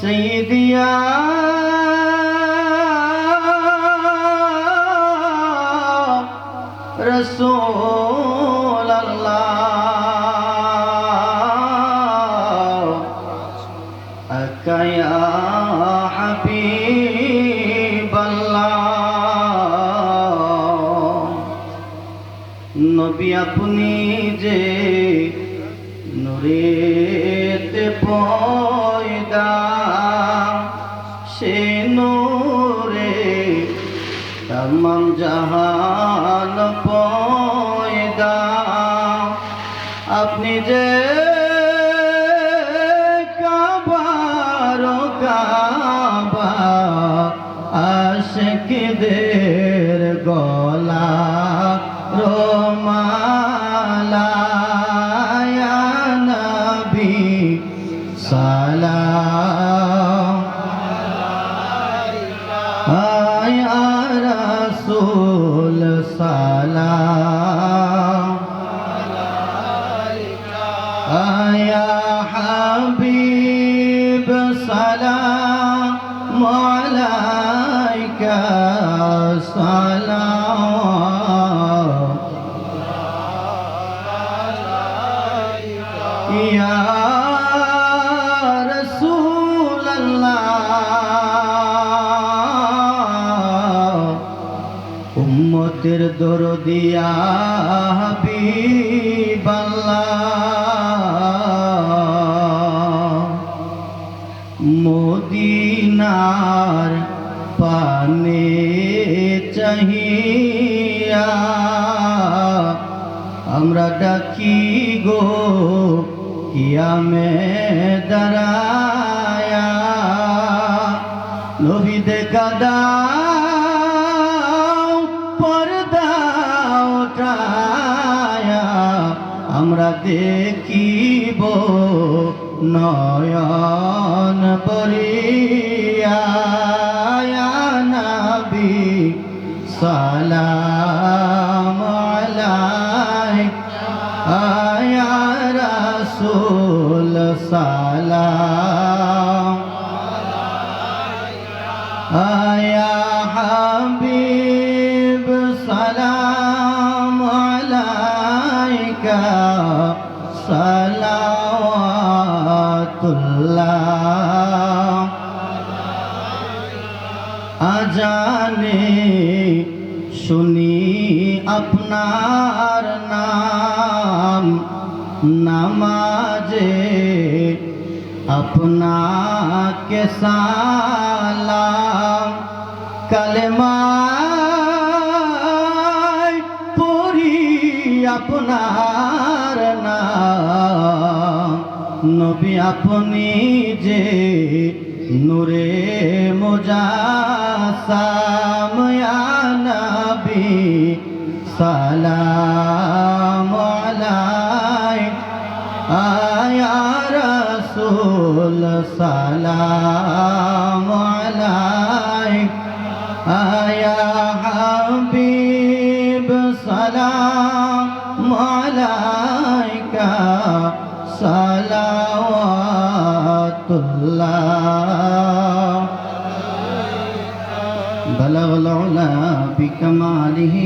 سيديا رسول الله أكا يا حبيب الله نبي أبني جي نريد بويدا তমাম জাহান পয়দা। আপনি যে কাবার কাবা আশিকদের গলা রোমালা নবী সালাম। উম্মতের দরদিয়া হাবিবাল্লাহ। মদিনার পানে চাহিয়া আমরা ডাকি গো কিয়ামে দাঁড়ায়া। নবী দেখা দাও পর্দা ওঠায়া আমরা দেখিব নয়ন নবী সালাম রাসূল সালাম। হাবিব সালাম সালাওয়াতুল্লাহ আজানে শুনি আপনার নাম, নামাজে আপনাকে সালাম। কালেমায় পড়ি আপনার নাম। নবী আপনি যে নূরে মোজাসাম ইয়া নবী সালাম আলাইক আয়া রাসূল সালাম আলাইক আয়া হাবিব সালাম আলাইকা। সালাওয়াতুল্লাহ। بلغ العلا بكماله